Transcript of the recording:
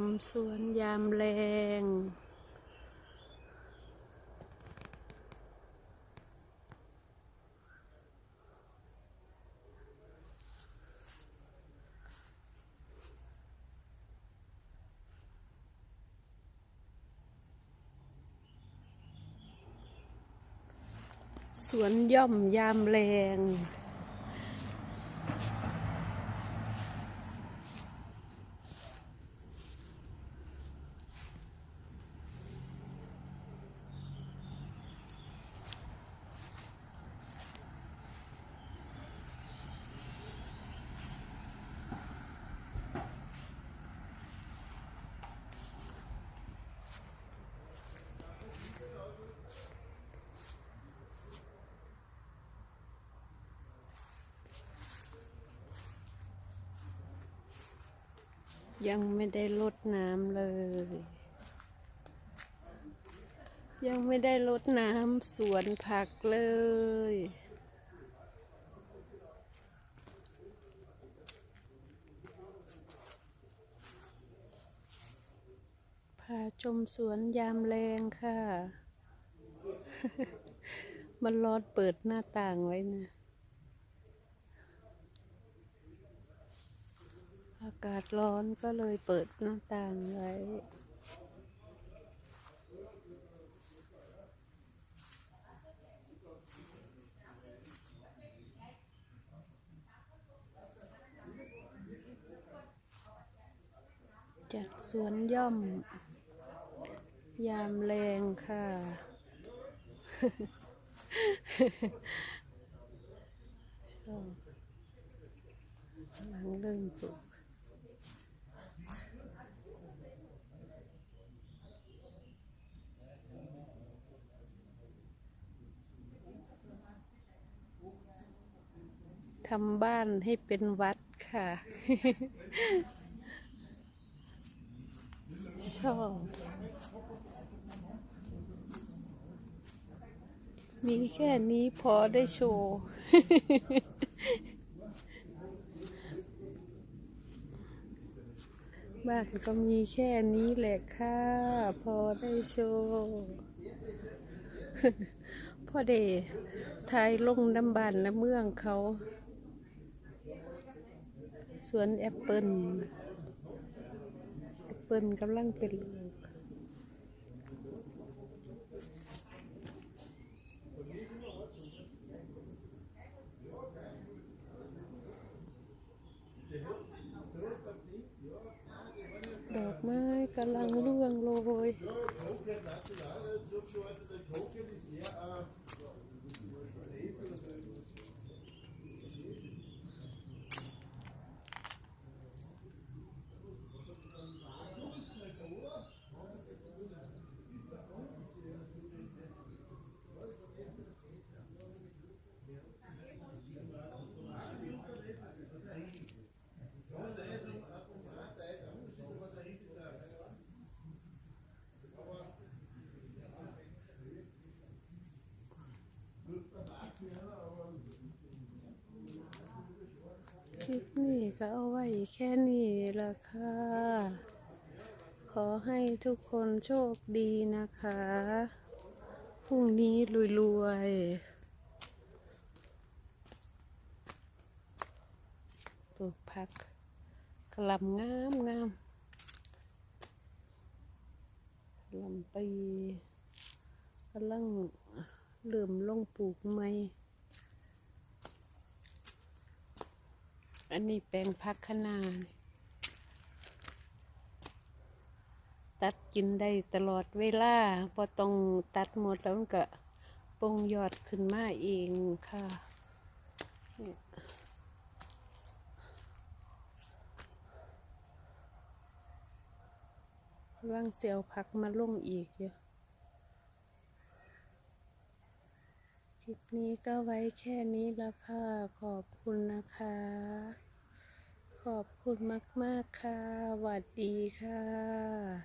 มสวนยามแรงสวนย่อมยามแรง ยังไม่ได้ลดน้ำเลย ยังไม่ได้ลดน้ำสวนผักเลย พาชมสวนยามแรงค่ะ มันร้อนเปิดหน้าต่างไว้นะ อากาศร้อนก็เลยเปิดหน้าต่างไว้จัดสวนย่อม ยามแรงค่ะ ชอบกำลังเริ่มปลูก ทำบ้านให้เป็นวัดค่ะชอบมีแค่นี้พอได้โชว์ บ้านก็มีแค่นี้แหละค่ะ พอได้โชว์พอเดทายลงน้ำบานน้ำเมืองเขา สวนแอปเปิลแอปเปิลกำลังเป็นลูกดอกไม้กำลังร่วงโรย คลิปนี้ก็เอาไว้แค่นี้ละค่ะ ขอให้ทุกคนโชคดีนะคะ พรุ่งนี้รวยๆปลูกผักกระหลำงามงามลำปีกำลัง เริ่มลงปลูกใหม่ อันนี้แปลงพักขนาดตัดกินได้ตลอดเวลาพอต้องตัดหมดแล้วมันก็ปงยอดขึ้นมาเองค่ะเนี่ยว่างเสียวพักมาลงอีกอยู่ค ลิปนี้ก็ไว้แค่นี้แล้วค่ะ ขอบคุณนะคะ ขอบคุณมาก ๆ ค่ะหวัดดีค่ะ